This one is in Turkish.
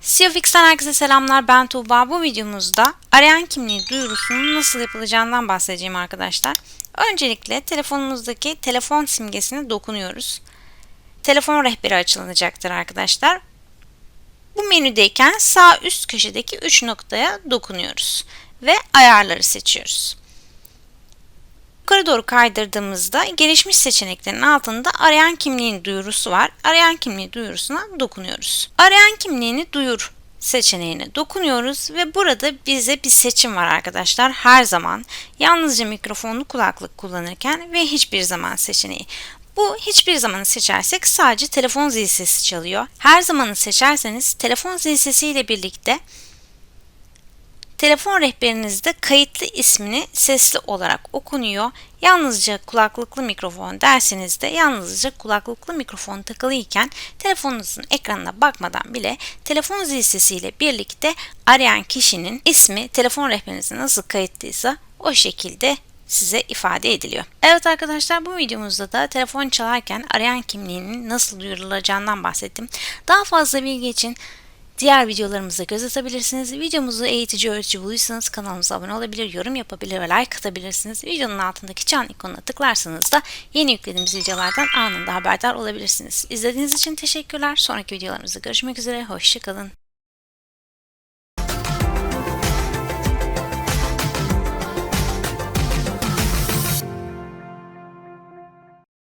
SEOFix'ten herkese selamlar. Ben Tuğba. Bu videomuzda arayan kimliği duyurusunun nasıl yapılacağından bahsedeceğim arkadaşlar. Öncelikle telefonumuzdaki telefon simgesine dokunuyoruz. Telefon rehberi açılacaktır arkadaşlar. Bu menüdeyken sağ üst köşedeki 3 noktaya dokunuyoruz ve ayarları seçiyoruz. Yukarı doğru kaydırdığımızda gelişmiş seçeneklerin altında arayan kimliğin duyurusu var. Arayan kimliği duyurusuna dokunuyoruz. Arayan kimliğini duyur seçeneğine dokunuyoruz ve burada bize bir seçim var arkadaşlar. Her zaman yalnızca mikrofonlu kulaklık kullanırken ve hiçbir zaman seçeneği. Bu hiçbir zamanı seçersek sadece telefon zil sesi çalıyor. Her zamanı seçerseniz telefon zil sesi ile birlikte Telefon rehberinizde kayıtlı ismini sesli olarak okunuyor. Yalnızca kulaklıklı mikrofon derseniz de yalnızca kulaklıklı mikrofon takılıyken telefonunuzun ekranına bakmadan bile telefon zil sesiyle birlikte arayan kişinin ismi telefon rehberinizde nasıl kayıtlıysa o şekilde size ifade ediliyor. Evet arkadaşlar bu videomuzda da telefon çalarken arayan kimliğinin nasıl duyurulacağından bahsettim. Daha fazla bilgi için Diğer videolarımıza göz atabilirsiniz. Videomuzu eğitici öğretici bulursanız kanalımıza abone olabilir, yorum yapabilir ve like atabilirsiniz. Videonun altındaki çan ikonuna tıklarsanız da yeni yüklediğimiz videolardan anında haberdar olabilirsiniz. İzlediğiniz için teşekkürler. Sonraki videolarımızda görüşmek üzere. Hoşçakalın.